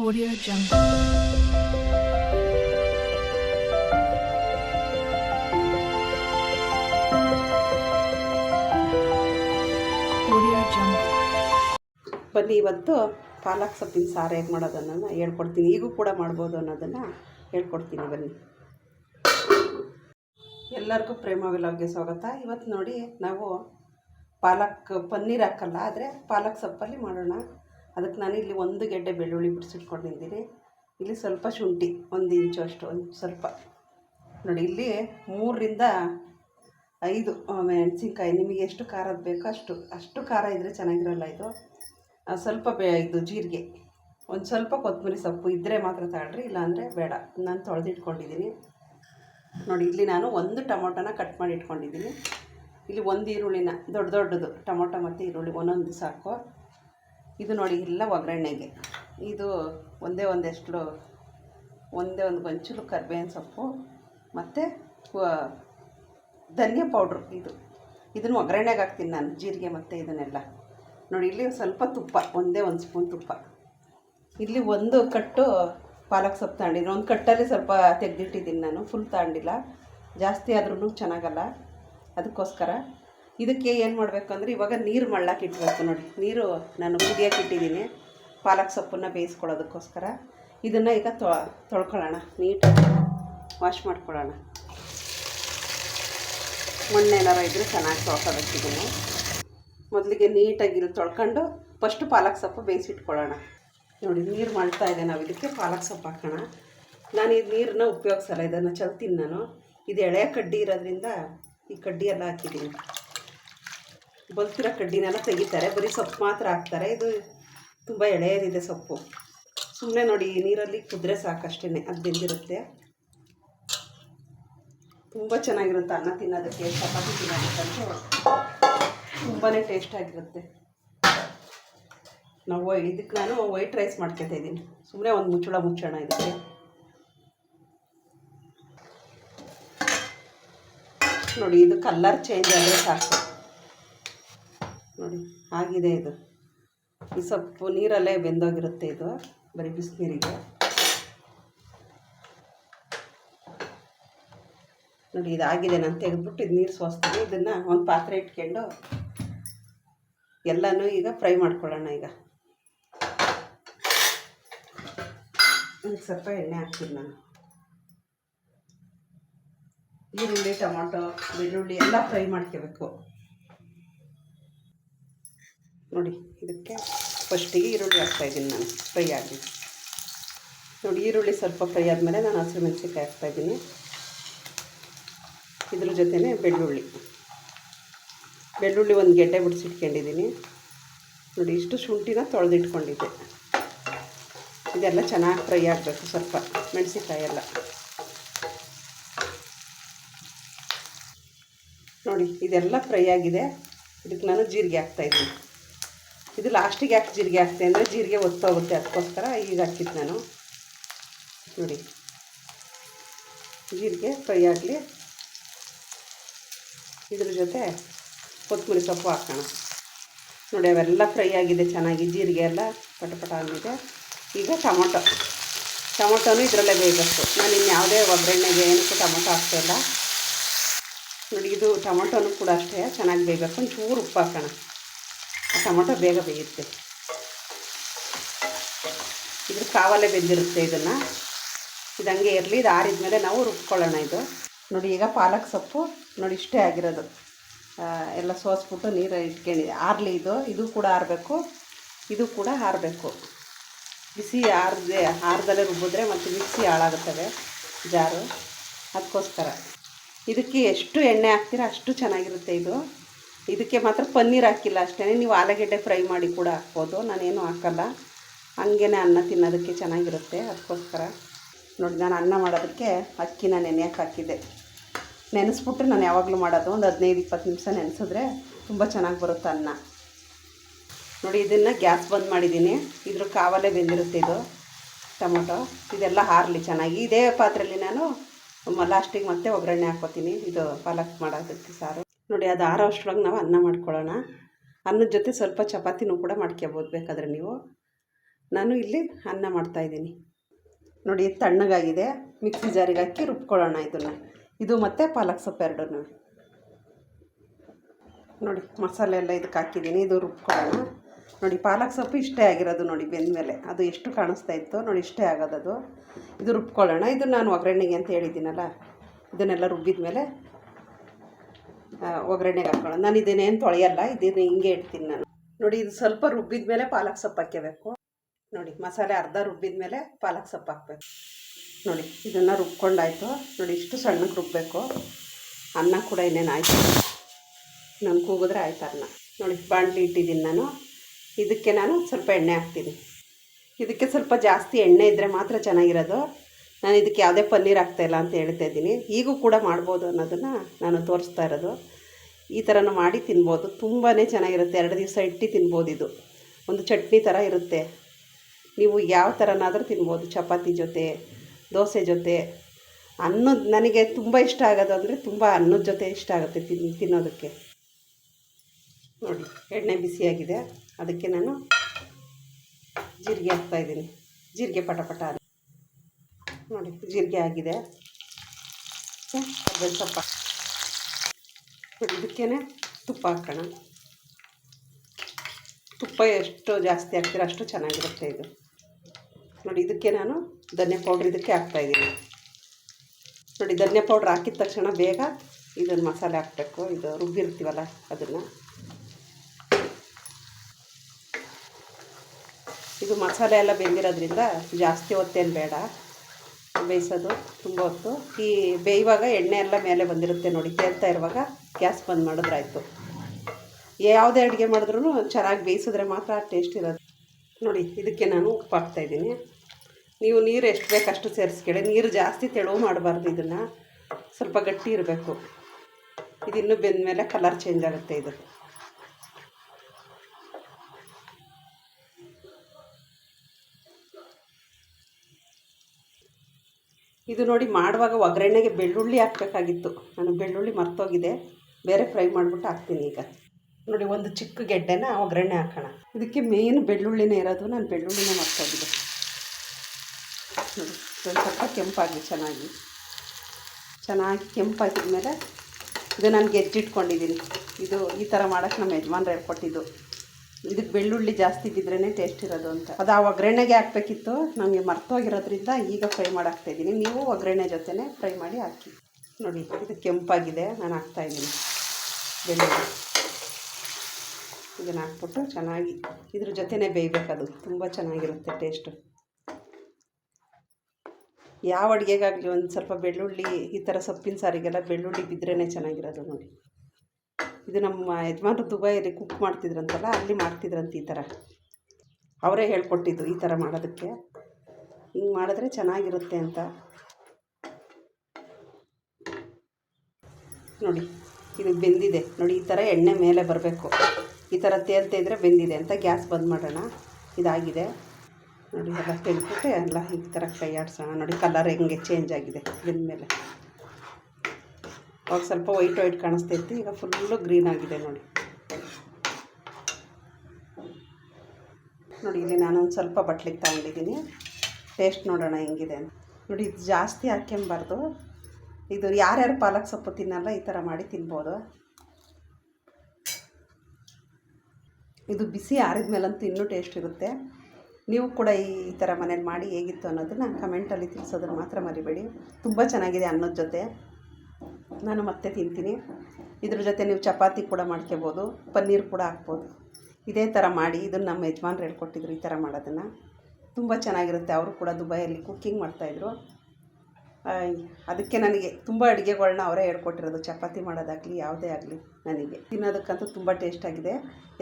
Audio Jungle. ಬನ್ನಿ, ಇವತ್ತು ಪಾಲಕ್ ಸೊಪ್ಪಿನ ಸಾರು ಹೇಗೆ ಮಾಡೋದನ್ನ ಹೇಳ್ಕೊಡ್ತೀನಿ. ಈಗೂ ಕೂಡ ಮಾಡ್ಬೋದು ಅನ್ನೋದನ್ನು ಹೇಳ್ಕೊಡ್ತೀನಿ ಬನ್ನಿ. ಎಲ್ಲರಿಗೂ ಪ್ರೇಮ ವಿಲಾಗ್ಗೆ ಸ್ವಾಗತ. ಇವತ್ತು ನೋಡಿ ನಾವು ಪಾಲಕ್ ಪನ್ನೀರ್ ಹಾಕಲ್ಲ, ಆದರೆ ಪಾಲಕ್ ಸೊಪ್ಪಲ್ಲಿ ಮಾಡೋಣ. ಅದಕ್ಕೆ ನಾನು ಇಲ್ಲಿ ಒಂದು ಗೆಡ್ಡೆ ಬೆಳ್ಳುಳ್ಳಿ ಬಿಡಿಸಿಟ್ಕೊಂಡಿದ್ದೀನಿ ಇಲ್ಲಿ ಸ್ವಲ್ಪ ಶುಂಠಿ, ಒಂದು ಇಂಚು ಅಷ್ಟು, ಒಂದು ಸ್ವಲ್ಪ. ನೋಡಿ, ಇಲ್ಲಿ ಮೂರರಿಂದ ಐದು ಮೆಣಸಿನ್ಕಾಯಿ. ನಿಮಗೆ ಎಷ್ಟು ಖಾರದ ಬೇಕೋ ಅಷ್ಟು. ಅಷ್ಟು ಖಾರ ಇದ್ದರೆ ಚೆನ್ನಾಗಿರಲ್ಲ ಇದು. ಸ್ವಲ್ಪ ಬೇ, ಇದು ಜೀರಿಗೆ. ಒಂದು ಸ್ವಲ್ಪ ಕೊತ್ತಂಬರಿ ಸೊಪ್ಪು ಇದ್ದರೆ ಮಾತ್ರ ತಗೊಳ್ರಿ ಇಲ್ಲಾಂದರೆ ಬೇಡ. ನಾನು ತೊಳೆದಿಟ್ಕೊಂಡಿದ್ದೀನಿ. ನೋಡಿ, ಇಲ್ಲಿ ನಾನು ಒಂದು ಟೊಮೊಟೊನ ಕಟ್ ಮಾಡಿ ಇಟ್ಕೊಂಡಿದ್ದೀನಿ. ಇಲ್ಲಿ ಒಂದು ಈರುಳ್ಳಿನ, ದೊಡ್ಡ ದೊಡ್ಡದು, ಟೊಮೊಟೊ ಮತ್ತು ಈರುಳ್ಳಿ, ಒಂದೊಂದು ಸಾಕು. ಇದು ನೋಡಿ ಎಲ್ಲ ಒಗ್ಗರಣೆಗೆ. ಇದು ಒಂದೇ ಒಂದೆಷ್ಟು, ಒಂದೇ ಒಂದು ಗೊಂಚಲು ಕರ್ಬೇವಿನ ಸೊಪ್ಪು, ಮತ್ತು ಧನಿಯಾ ಪೌಡ್ರು ಇದು. ಇದನ್ನು ಒಗ್ಗರಣೆಗೆ ಹಾಕ್ತೀನಿ ನಾನು, ಜೀರಿಗೆ ಮತ್ತು ಇದನ್ನೆಲ್ಲ. ನೋಡಿ, ಇಲ್ಲಿ ಸ್ವಲ್ಪ ತುಪ್ಪ, ಒಂದೇ ಒಂದು ಸ್ಪೂನ್ ತುಪ್ಪ. ಇಲ್ಲಿ ಒಂದು ಕಟ್ಟು ಪಾಲಕ್ ಸೊಪ್ಪು ತಗೊಂಡಿದ್ದೀನಿ. ಒಂದು ಕಟ್ಟಲ್ಲಿ ಸ್ವಲ್ಪ ತೆಗೆದಿಟ್ಟಿದ್ದೀನಿ ನಾನು, ಫುಲ್ ತಗೊಂಡಿಲ್ಲ. ಜಾಸ್ತಿ ಆದ್ರೂ ಚೆನ್ನಾಗಲ್ಲ, ಅದಕ್ಕೋಸ್ಕರ. ಇದಕ್ಕೆ ಏನು ಮಾಡಬೇಕು ಅಂದರೆ ಇವಾಗ ನೀರು ಮಳ್ಳಕ್ಕೆ ಇಟ್ಬೇಕು ನೋಡಿ. ನೀರು ನಾನು ಕುದಿಯೋಕೆ ಇಟ್ಟಿದ್ದೀನಿ. ಪಾಲಕ್ ಸೊಪ್ಪನ್ನು ಬೇಯಿಸ್ಕೊಳ್ಳೋದಕ್ಕೋಸ್ಕರ. ಇದನ್ನು ಈಗ ತೊ ತೊಳ್ಕೊಳ್ಳೋಣ. ನೀಟಾಗಿ ವಾಶ್ ಮಾಡ್ಕೊಳ್ಳೋಣ. ಮಣ್ಣೇನಾರ ಇದ್ದರೆ ಚೆನ್ನಾಗಿ ತೊಳ್ಕೊಬೇಕು ಇದನ್ನು ಮೊದಲಿಗೆ ನೀಟಾಗಿ ಇಲ್ಲಿ ತೊಳ್ಕೊಂಡು ಫಸ್ಟು ಪಾಲಕ್ ಸೊಪ್ಪು ಬೇಯಿಸಿಟ್ಕೊಳ್ಳೋಣ. ನೋಡಿ, ನೀರು ಮಾಡ್ತಾ ಇದೆ. ನಾವು ಇದಕ್ಕೆ ಪಾಲಕ್ ಸೊಪ್ಪು ಹಾಕೋಣ. ನಾನು ಇದು ನೀರನ್ನ ಉಪಯೋಗಿಸಲ್ಲ. ಇದನ್ನು ಚಲ್ತೀನಿ ನಾನು ಇದು ಎಳೆ ಕಡ್ಡಿ ಇರೋದ್ರಿಂದ ಈ ಕಡ್ಡಿ ಎಲ್ಲ ಹಾಕಿದ್ದೀನಿ. ಬಲ್ತಿರೋ ಕಡ್ಡಿನೆಲ್ಲ ತೆಗಿತಾರೆ, ಬರೀ ಸೊಪ್ಪು ಮಾತ್ರ ಹಾಕ್ತಾರೆ. ಇದು ತುಂಬ ಎಳೆಯದಿದೆ ಸೊಪ್ಪು. ಸುಮ್ಮನೆ ನೋಡಿ, ನೀರಲ್ಲಿ ಕುದ್ರೆ ಸಾಕಷ್ಟೇ ಅದು ಬೆಂದಿರುತ್ತೆ. ತುಂಬ ಚೆನ್ನಾಗಿರುತ್ತೆ ಅನ್ನ ತಿನ್ನೋದಕ್ಕೆ, ಚಪಾತಿ ತಿನ್ನೋದಕ್ಕಂತೂ ತುಂಬಾ ಟೇಸ್ಟ್ ಆಗಿರುತ್ತೆ. ನಾವು ಇದಕ್ಕೆ ನಾನು ವೈಟ್ ರೈಸ್ ಮಾಡ್ಕೊತಾ ಇದ್ದೀನಿ. ಸುಮ್ಮನೆ ಒಂದು ಮುಚ್ಚಳ ಮುಚ್ಚೋಣ ಇದಕ್ಕೆ. ನೋಡಿ, ಇದು ಕಲ್ಲರ್ ಚೇಂಜ್ ಆದರೆ ಸಾಕು. ನೋಡಿ, ಆಗಿದೆ ಇದು. ಈ ಸೊಪ್ಪು ನೀರಲ್ಲೇ ಬೆಂದೋಗಿರುತ್ತೆ ಇದು, ಬರೀ ಬಿಸಿನೀರಿಗೆ. ನೋಡಿ, ಇದಾಗಿದೆ, ನಾನು ತೆಗೆದ್ಬಿಟ್ಟು ಇದು ನೀರು ಸೋಸ್ತೀನಿ. ಇದನ್ನು ಒಂದು ಪಾತ್ರೆ ಇಟ್ಕೊಂಡು ಎಲ್ಲನೂ ಈಗ ಫ್ರೈ ಮಾಡ್ಕೊಳ್ಳೋಣ ಈಗ. ಸ್ವಲ್ಪ ಎಣ್ಣೆ ಹಾಕ್ತೀನಿ ನಾನು. ಈರುಳ್ಳಿ, ಟೊಮೊಟೊ, ಬೆಳ್ಳುಳ್ಳಿ ಎಲ್ಲ ಫ್ರೈ ಮಾಡ್ಕೋಬೇಕು. ನೋಡಿ, ಇದಕ್ಕೆ ಫಸ್ಟಿಗೆ ಈರುಳ್ಳಿ ಹಾಕ್ತಾಯಿದ್ದೀನಿ ನಾನು, ಫ್ರೈ ಆಗಿ. ನೋಡಿ, ಈರುಳ್ಳಿ ಸ್ವಲ್ಪ ಫ್ರೈ ಆದಮೇಲೆ ನಾನು ಹಸಿರು ಹಾಕ್ತಾ ಹಾಕ್ತಾಯಿದ್ದೀನಿ ಇದ್ರ ಜೊತೆನೇ ಬೆಳ್ಳುಳ್ಳಿ. ಬೆಳ್ಳುಳ್ಳಿ ಒಂದು ಗೆಡ್ಡೆ ಬಿಡಿಸಿಟ್ಕೊಂಡಿದ್ದೀನಿ ನೋಡಿ, ಇಷ್ಟು ಶುಂಠಿನ ತೊಳೆದಿಟ್ಕೊಂಡಿದ್ದೆ. ಇದೆಲ್ಲ ಚೆನ್ನಾಗಿ ಫ್ರೈ ಆಗಬೇಕು ಸ್ವಲ್ಪ, ಮೆಣಸಿನ್ಕಾಯಿ ಎಲ್ಲ. ನೋಡಿ, ಇದೆಲ್ಲ ಫ್ರೈ ಆಗಿದೆ. ಇದಕ್ಕೆ ನಾನು ಜೀರಿಗೆ ಹಾಕ್ತಾಯಿದ್ದೀನಿ ಇದು ಲಾಸ್ಟಿಗೆ ಯಾಕೆ ಜೀರಿಗೆ ಹಾಕ್ತೆ ಅಂದರೆ ಜೀರಿಗೆ ಒತ್ತೋಗುತ್ತೆ ಅದಕ್ಕೋಸ್ಕರ ಈಗ ಹಾಕಿದ್ದು ನಾನು. ನೋಡಿ. ಜೀರಿಗೆ ಫ್ರೈ ಆಗಲಿ. ಇದ್ರ ಜೊತೆ ಕೊತ್ತಂಬರಿ ಸೊಪ್ಪು ಹಾಕೋಣ. ನೋಡಿ, ಅವೆಲ್ಲ ಫ್ರೈ ಆಗಿದೆ, ಚೆನ್ನಾಗಿ ಜೀರಿಗೆ ಎಲ್ಲ ಪಟಪಟ ಆಗಿದೆ. ಈಗ ಟೊಮೊಟೊ. ಟೊಮೊಟೊನೂ ಇದರಲ್ಲೇ ಬೇಯಬೇಕು ನಾನು ಇನ್ನು ಯಾವುದೇ ಒಗ್ಗರಣೆಗೆ ಏನಕ್ಕೂ ಟೊಮೊಟೊ ಹಾಕ್ತಾಯಿಲ್ಲ ನೋಡಿ, ಇದು ಟೊಮೊಟೊನೂ ಕೂಡ ಅಷ್ಟೇ, ಚೆನ್ನಾಗಿ ಬೇಯಬೇಕು ಒಂಚೂರು ಉಪ್ಪು ಹಾಕೋಣ. ಟೊಮೊಟೊ ಬೇಗ ಬೇಯುತ್ತೆ. ಇದ್ರ ಕಾವಲ್ಲೇ ಬೆಂದಿರುತ್ತೆ ಇದನ್ನು. ಇದಂಗೆ ಇರಲಿ, ಇದು ಆರಿದ್ಮೇಲೆ ನಾವು ರುಬ್ಕೊಳ್ಳೋಣ ಇದು. ನೋಡಿ, ಈಗ ಪಾಲಕ್ ಸೊಪ್ಪು, ನೋಡಿ, ಇಷ್ಟೇ ಆಗಿರೋದು. ಎಲ್ಲ ಸೋಸ್ಬಿಟ್ಟು ನೀರು ಇಟ್ಕೊಂಡಿದೆ ಆರಲಿ ಇದು ಇದು ಕೂಡ ಆರಬೇಕು, ಇದು ಕೂಡ ಆರಬೇಕು. ಬಿಸಿ ಆರದೆ, ಆರ್ದಲ್ಲೇ ರುಬ್ಬಿದ್ರೆ ಮತ್ತು ಮಿಕ್ಸಿ ಹಾಳಾಗುತ್ತವೆ ಜಾರು. ಅದಕ್ಕೋಸ್ಕರ. ಇದಕ್ಕೆ ಎಷ್ಟು ಎಣ್ಣೆ ಹಾಕ್ತೀರ ಅಷ್ಟು ಚೆನ್ನಾಗಿರುತ್ತೆ ಇದು. ಇದಕ್ಕೆ ಮಾತ್ರ ಪನ್ನೀರ್ ಹಾಕಿಲ್ಲ ಅಷ್ಟೇ ನೀವು ಆಲೂಗೆಡ್ಡೆ ಫ್ರೈ ಮಾಡಿ ಕೂಡ ಹಾಕ್ಬೋದು. ನಾನೇನು ಹಾಕಲ್ಲ. ಹಂಗೇ ಅನ್ನ ತಿನ್ನೋದಕ್ಕೆ ಚೆನ್ನಾಗಿರುತ್ತೆ. ಅದಕ್ಕೋಸ್ಕರ ನೋಡಿ, ನಾನು ಅನ್ನ ಮಾಡೋದಕ್ಕೆ ಅಕ್ಕಿನ ನೆನೆಯಕ್ಕೆ ಹಾಕಿದ್ದೆ. ನೆನೆಸ್ಬಿಟ್ರೆ ನಾನು ಯಾವಾಗಲೂ ಮಾಡೋದು. ಒಂದು ಹದಿನೈದು, ಇಪ್ಪತ್ತು ನಿಮಿಷ ನೆನೆಸಿದ್ರೆ ತುಂಬ ಚೆನ್ನಾಗಿ ಬರುತ್ತೆ ಅನ್ನ. ನೋಡಿ, ಇದನ್ನು ಗ್ಯಾಸ್ ಬಂದ್ ಮಾಡಿದ್ದೀನಿ. ಇದ್ರ ಕಾವಲ್ಲೇ ಬೆಂದಿರುತ್ತೆ ಇದು ಟೊಮೊಟೊ. ಇದೆಲ್ಲ ಹಾರಲಿ ಚೆನ್ನಾಗಿ. ಇದೇ ಪಾತ್ರೆಯಲ್ಲಿ ನಾನು ಲಾಸ್ಟಿಗೆ ಮತ್ತೆ ಒಗ್ಗರಣೆ ಹಾಕ್ಕೋತೀನಿ. ಇದು ಪಾಲಕ್ ಮಾಡೋದಕ್ಕೆ ಸಾರು. ನೋಡಿ, ಅದು ಆರೋ ಅಷ್ಟರೊಳಗೆ ನಾವು ಅನ್ನ ಮಾಡ್ಕೊಳ್ಳೋಣ ಅನ್ನದ ಜೊತೆ ಸ್ವಲ್ಪ ಚಪಾತಿನೂ ಕೂಡ ಮಾಡ್ಕೊಬೋದು ಬೇಕಾದ್ರೆ ನೀವು. ನಾನು ಇಲ್ಲಿ ಅನ್ನ ಮಾಡ್ತಾಯಿದ್ದೀನಿ ನೋಡಿ, ತಣ್ಣಗಾಗಿದೆ. ಮಿಕ್ಸಿ ಜಾರಿಗೆ ಹಾಕಿ ರುಬ್ಕೊಳ್ಳೋಣ ಇದನ್ನು. ಇದು ಮತ್ತು ಪಾಲಕ್ ಸೊಪ್ಪು ಎರಡೂ ನೋಡಿ, ಮಸಾಲೆ ಎಲ್ಲ ಇದಕ್ಕೆ ಹಾಕಿದ್ದೀನಿ. ಇದು ರುಬ್ಕೊಳ್ಳೋಣ. ನೋಡಿ, ಪಾಲಕ್ ಸೊಪ್ಪು ಇಷ್ಟೇ ಆಗಿರೋದು ನೋಡಿ, ಬೆಂದಮೇಲೆ. ಅದು ಎಷ್ಟು ಕಾಣಿಸ್ತಾ ಇತ್ತು ನೋಡಿ, ಇಷ್ಟೇ ಆಗೋದದು. ಇದು ರುಬ್ಕೊಳ್ಳೋಣ. ಇದು ನಾನು ಒಗ್ಗರಣೆಗೆ ಅಂತ ಹೇಳಿದ್ದೀನಲ್ಲ, ಇದನ್ನೆಲ್ಲ ರುಬ್ಬಿದ ಮೇಲೆ ಒಗ್ಗರಣೆಗೆ ಹಾಕ್ಕೊಳ್ಳೋಣ ನಾನು ಇದೇನೇನು ತೊಳೆಯಲ್ಲ ಇದನ್ನು ಹಿಂಗೆ ಇಡ್ತೀನಿ ನಾನು. ನೋಡಿ, ಇದು ಸ್ವಲ್ಪ ರುಬ್ಬಿದ ಮೇಲೆ ಪಾಲಕ್ ಸೊಪ್ಪು ಹಾಕ್ಕೋಬೇಕು ನೋಡಿ, ಮಸಾಲೆ ಅರ್ಧ ರುಬ್ಬಿದ ಮೇಲೆ ಪಾಲಕ್ ಸೊಪ್ಪು ಹಾಕ್ಬೇಕು. ನೋಡಿ, ಇದನ್ನು ರುಬ್ಕೊಂಡಾಯ್ತು. ನೋಡಿ, ಇಷ್ಟು ಸಣ್ಣಕ್ಕೆ ರುಬ್ಬಬೇಕು ಅನ್ನ ಕೂಡ ಇನ್ನೇನು ಆಯಿತು. ನಾನು ಕೂಗಿದ್ರೆ ಆಯ್ತು ಅನ್ನ. ನೋಡಿ, ಬಾಣಲಿ ಇಟ್ಟಿದ್ದೀನಿ ನಾನು. ಇದಕ್ಕೆ ನಾನು ಸ್ವಲ್ಪ ಎಣ್ಣೆ ಹಾಕ್ತೀನಿ. ಇದಕ್ಕೆ ಸ್ವಲ್ಪ ಜಾಸ್ತಿ ಎಣ್ಣೆ ಇದ್ದರೆ ಮಾತ್ರ ಚೆನ್ನಾಗಿರೋದು. ನಾನು ಇದಕ್ಕೆ ಯಾವುದೇ ಪನ್ನೀರ್ ಹಾಕ್ತಾಯಿಲ್ಲ ಅಂತ ಹೇಳ್ತಾ ಇದ್ದೀನಿ. ಈಗೂ ಕೂಡ ಮಾಡ್ಬೋದು ಅನ್ನೋದನ್ನು ನಾನು ತೋರಿಸ್ತಾ ಇರೋದು. ಈ ಥರನೂ ಮಾಡಿ ತಿನ್ಬೋದು. ತುಂಬಾ ಚೆನ್ನಾಗಿರುತ್ತೆ. ಎರಡು ದಿವಸ ಇಟ್ಟು ತಿನ್ಬೋದು ಇದು. ಒಂದು ಚಟ್ನಿ ಥರ ಇರುತ್ತೆ. ನೀವು ಯಾವ ಥರನಾದರೂ ತಿನ್ಬೋದು. ಚಪಾತಿ ಜೊತೆ, ದೋಸೆ ಜೊತೆ. ಅನ್ನದ ನನಗೆ ತುಂಬ ಇಷ್ಟ ಆಗೋದು ಅಂದರೆ ತುಂಬ ಅನ್ನದ ಜೊತೆ ಇಷ್ಟ ಆಗುತ್ತೆ ತಿನ್, ತಿನ್ನೋದಕ್ಕೆ. ನೋಡಿ, ಎಣ್ಣೆ ಬಿಸಿಯಾಗಿದೆ. ಅದಕ್ಕೆ ನಾನು ಜೀರಿಗೆ ಹಾಕ್ತಾಯಿದ್ದೀನಿ ಜೀರಿಗೆ ಪಟ ಪಟ ನೋಡಿ, ಜೀರಿಗೆ ಆಗಿದೆ. ಸ್ವಲ್ಪ ಇದಕ್ಕೇ ತುಪ್ಪ ಹಾಕೋಣ. ತುಪ್ಪ ಎಷ್ಟು ಜಾಸ್ತಿ ಹಾಕ್ತೀರ ಅಷ್ಟು ಚೆನ್ನಾಗಿರುತ್ತೆ ಇದು. ನೋಡಿ, ಇದಕ್ಕೆ ನಾನು ಧನ್ಯ ಪೌಡ್ರ್ ಇದಕ್ಕೆ ಹಾಕ್ತಾಯಿದ್ದೀನಿ ನೋಡಿ, ಧನ್ಯ ಪೌಡ್ರ್ ಹಾಕಿದ ತಕ್ಷಣ ಬೇಗ ಇದನ್ನು ಮಸಾಲೆ ಹಾಕಬೇಕು. ಇದು ರುಬ್ಬಿರ್ತೀವಲ್ಲ ಅದನ್ನು. ಇದು ಮಸಾಲೆ ಎಲ್ಲ ಬೆಂದಿರೋದ್ರಿಂದ ಜಾಸ್ತಿ ಹೊತ್ತೇನು ಬೇಡ. ಬೇಯಿಸೋದು ತುಂಬ ಹೊತ್ತು. ಈ ಬೇಯುವಾಗ ಎಣ್ಣೆ ಎಲ್ಲ ಮೇಲೆ ಬಂದಿರುತ್ತೆ ನೋಡಿ ತೇಲ್ತಾ ಇರುವಾಗ ಗ್ಯಾಸ್ ಬಂದ್ ಮಾಡಿದ್ರಾಯ್ತು. ಯಾವುದೇ ಅಡುಗೆ ಮಾಡಿದ್ರೂ ಚೆನ್ನಾಗಿ ಬೇಯಿಸಿದ್ರೆ ಮಾತ್ರ ಟೇಸ್ಟ್ ಇರೋದು. ನೋಡಿ, ಇದಕ್ಕೆ ನಾನು ಉಪ್ಪು ಹಾಕ್ತಾಯಿದ್ದೀನಿ ನೀವು ನೀರು ಎಷ್ಟು ಬೇಕಷ್ಟು ಸೇರಿಸ್ಕೊಳ್ಳಿ. ನೀರು ಜಾಸ್ತಿ ತೆಳುವು ಮಾಡಬಾರ್ದು ಇದನ್ನು. ಸ್ವಲ್ಪ ಗಟ್ಟಿ ಇರಬೇಕು. ಇದಿನ್ನೂ ಬೆಂದ ಮೇಲೆ ಕಲರ್ ಚೇಂಜ್ ಆಗುತ್ತೆ ಇದು. ಇದು ನೋಡಿ ಮಾಡುವಾಗ ಒಗ್ಗರಣೆಗೆ ಬೆಳ್ಳುಳ್ಳಿ ಹಾಕಬೇಕಾಗಿತ್ತು. ನಾನು ಬೆಳ್ಳುಳ್ಳಿ ಮರ್ತೋಗಿದೆ. ಬೇರೆ ಫ್ರೈ ಮಾಡಿಬಿಟ್ಟು ಹಾಕ್ತೀನಿ ಈಗ. ನೋಡಿ, ಒಂದು ಚಿಕ್ಕ ಗೆಡ್ಡೆನ ಒಗ್ಗರಣೆ ಹಾಕೋಣ. ಇದಕ್ಕೆ ಮೇನ್ ಬೆಳ್ಳುಳ್ಳಿನೇ ಇರೋದು. ನಾನು ಬೆಳ್ಳುಳ್ಳಿನೇ ಮರ್ತೋಗಿದೆ. ನೋಡಿ ಒಂದು ಸ್ವಲ್ಪ ಕೆಂಪಾಗಿ, ಚೆನ್ನಾಗಿ. ಚೆನ್ನಾಗಿ ಕೆಂಪಾಗಿದ ಮೇಲೆ ಇದು ನಾನು ಗೆಜ್ಜಿಟ್ಕೊಂಡಿದ್ದೀನಿ. ಇದು ಈ ಥರ ಮಾಡೋಕ್ಕೆ ನಮ್ಮ ಯಜಮಾನ್ರು ಹೇಳ್ಕೊಟ್ಟಿದ್ದು. ಇದಕ್ಕೆ ಬೆಳ್ಳುಳ್ಳಿ ಜಾಸ್ತಿ ಬಿದ್ರೇ ಟೇಸ್ಟ್ ಇರೋದು ಅಂತ. ಅದು ಆ ಒಗ್ಗರಣೆಗೆ ಹಾಕಬೇಕಿತ್ತು. ನಮಗೆ ಮರ್ತೋಗಿರೋದ್ರಿಂದ ಈಗ ಫ್ರೈ ಮಾಡಾಕ್ತಾಯಿದ್ದೀನಿ ನೀವು ಒಗ್ಗರಣೆ ಜೊತೆನೇ ಫ್ರೈ ಮಾಡಿ ಹಾಕಿ. ನೋಡಿ, ಇದು ಕೆಂಪಾಗಿದೆ. ನಾನು ಹಾಕ್ತಾ ಇದ್ದೀನಿ. ಬೆಳ್ಳುಳ್ಳಿ. ಇದನ್ನು ಹಾಕ್ಬಿಟ್ಟು ಚೆನ್ನಾಗಿ ಇದ್ರ ಜೊತೆನೇ ಬೇಯಬೇಕದು. ತುಂಬ ಚೆನ್ನಾಗಿರುತ್ತೆ ಟೇಸ್ಟು ಯಾವ ಅಡುಗೆಗಾಗಲಿ ಒಂದು ಸ್ವಲ್ಪ ಬೆಳ್ಳುಳ್ಳಿ, ಈ ಥರ ಸೊಪ್ಪಿನ ಸಾರಿಗೆಲ್ಲ ಬೆಳ್ಳುಳ್ಳಿ ಬಿದ್ರೇ ಚೆನ್ನಾಗಿರೋದು ನೋಡಿ. ಇದು ನಮ್ಮ ಯಜಮಾನ್ರು ದುಬೈಯಲ್ಲಿ ಕುಕ್ ಮಾಡ್ತಿದ್ರಂತಲ್ಲ, ಅಲ್ಲಿ ಮಾಡ್ತಿದ್ರಂತ ಈ ಥರ ಅವರೇ ಹೇಳ್ಕೊಟ್ಟಿದ್ದು ಈ ಥರ ಮಾಡೋದಕ್ಕೆ. ಹಿಂಗೆ ಮಾಡಿದ್ರೆ ಚೆನ್ನಾಗಿರುತ್ತೆ ಅಂತ. ನೋಡಿ, ಇದು ಬೆಂದಿದೆ. ನೋಡಿ, ಈ ಥರ ಎಣ್ಣೆ ಮೇಲೆ ಬರಬೇಕು. ಈ ಥರ ತೇಲ್ತಾ ಇದ್ದರೆ ಬೆಂದಿದೆ ಅಂತ ಗ್ಯಾಸ್ ಬಂದ್ ಮಾಡೋಣ. ಇದಾಗಿದೆ. ನೋಡಿ, ಎಲ್ಲ ತೆಗೆದ್ಬಿಟ್ಟು ಎಲ್ಲ ಈ ಥರ ಕೈ ಆಡಿಸೋಣ ನೋಡಿ ಕಲರ್ ಹೆಂಗೆ ಚೇಂಜ್ ಆಗಿದೆ. ಬೆಂದಮೇಲೆ. ಅವಾಗ ಸ್ವಲ್ಪ ವೈಟ್ ವೈಟ್ ಕಾಣಿಸ್ತಾ ಇತ್ತು ಈಗ ಫುಲ್ಲು ಗ್ರೀನ್ ಆಗಿದೆ ನೋಡಿ. ನೋಡಿ, ಇಲ್ಲಿ ನಾನೊಂದು ಸ್ವಲ್ಪ ಬಟ್ಲಿಗೆ ತಗೊಂಡಿದ್ದೀನಿ ಟೇಸ್ಟ್ ನೋಡೋಣ ಹೆಂಗಿದೆ ನೋಡಿ, ಇದು ಜಾಸ್ತಿ ಹಾಕ್ಯಂಬಾರ್ದು. ಇದು ಯಾರ್ಯಾರು ಪಾಲಕ್ ಸೊಪ್ಪು ತಿನ್ನಲ್ಲ, ಈ ಥರ ಮಾಡಿ ತಿನ್ಬೋದು. ಇದು ಬಿಸಿ ಆರಿದ ಮೇಲಂತೂ ಇನ್ನೂ ಟೇಸ್ಟ್ ಇರುತ್ತೆ. ನೀವು ಕೂಡ ಈ ಥರ ಮನೇಲಿ ಮಾಡಿ ಹೇಗಿತ್ತು ಅನ್ನೋದನ್ನು ಕಮೆಂಟಲ್ಲಿ ತಿಳಿಸೋದನ್ನು ಮಾತ್ರ ಮರಿಬೇಡಿ. ತುಂಬ ಚೆನ್ನಾಗಿದೆ ಅನ್ನೋದ ಜೊತೆ. ನಾನು ಮತ್ತೆ ತಿಂತೀನಿ. ಇದ್ರ ಜೊತೆ ನೀವು ಚಪಾತಿ ಕೂಡ ಮಾಡ್ಕೋಬೋದು, ಪನ್ನೀರ್ ಕೂಡ ಹಾಕ್ಬೋದು. ಇದೇ ಥರ ಮಾಡಿ ಇದನ್ನು ನಮ್ಮ ಯಜಮಾನ್ರು ಹೇಳ್ಕೊಟ್ಟಿದ್ರು ಈ ಥರ ಮಾಡೋದನ್ನು. ತುಂಬ ಚೆನ್ನಾಗಿರುತ್ತೆ. ಅವರು ಕೂಡ ದುಬೈಯಲ್ಲಿ ಕುಕ್ಕಿಂಗ್ ಮಾಡ್ತಾಯಿದ್ರು. ಅದಕ್ಕೆ ನನಗೆ ತುಂಬ ಅಡುಗೆಗಳನ್ನ ಅವರೇ ಹೇಳ್ಕೊಟ್ಟಿರೋದು. ಚಪಾತಿ ಮಾಡೋದಾಗಲಿ, ಯಾವುದೇ ಆಗಲಿ ನನಗೆ. ತಿನ್ನೋದಕ್ಕಂತೂ ತುಂಬ ಟೇಸ್ಟಾಗಿದೆ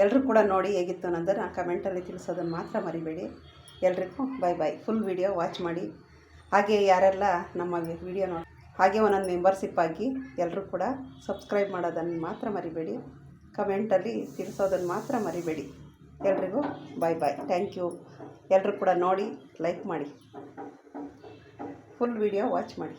ಎಲ್ಲರೂ ಕೂಡ ನೋಡಿ ಹೇಗಿತ್ತು ಅನ್ನೋದನ್ನು ಕಮೆಂಟಲ್ಲಿ ತಿಳಿಸೋದನ್ನು ಮಾತ್ರ ಮರಿಬೇಡಿ. ಎಲ್ರಿಗೂ bye bye full video watch ಮಾಡಿ. ಹಾಗೆ ಯಾರೆಲ್ಲ ನಮ್ಮ ವಿಡಿಯೋ ನೋಡಿ ಹಾಗೆ ಒಂದೊಂದು ಮೆಂಬರ್ಶಿಪ್ ಆಗಿ ಎಲ್ಲರೂ ಕೂಡ ಸಬ್ಸ್ಕ್ರೈಬ್ ಮಾಡೋದನ್ನು ಮಾತ್ರ ಮರಿಬೇಡಿ. ಕಮೆಂಟಲ್ಲಿ ತಿಳಿಸೋದನ್ನು ಮಾತ್ರ ಮರಿಬೇಡಿ. ಎಲ್ರಿಗೂ ಬಾಯ್ ಬಾಯ್ ಥ್ಯಾಂಕ್ ಯು ಎಲ್ಲರೂ ಕೂಡ ನೋಡಿ ಲೈಕ್ ಮಾಡಿ. ಫುಲ್ ವಿಡಿಯೋ ವಾಚ್ ಮಾಡಿ.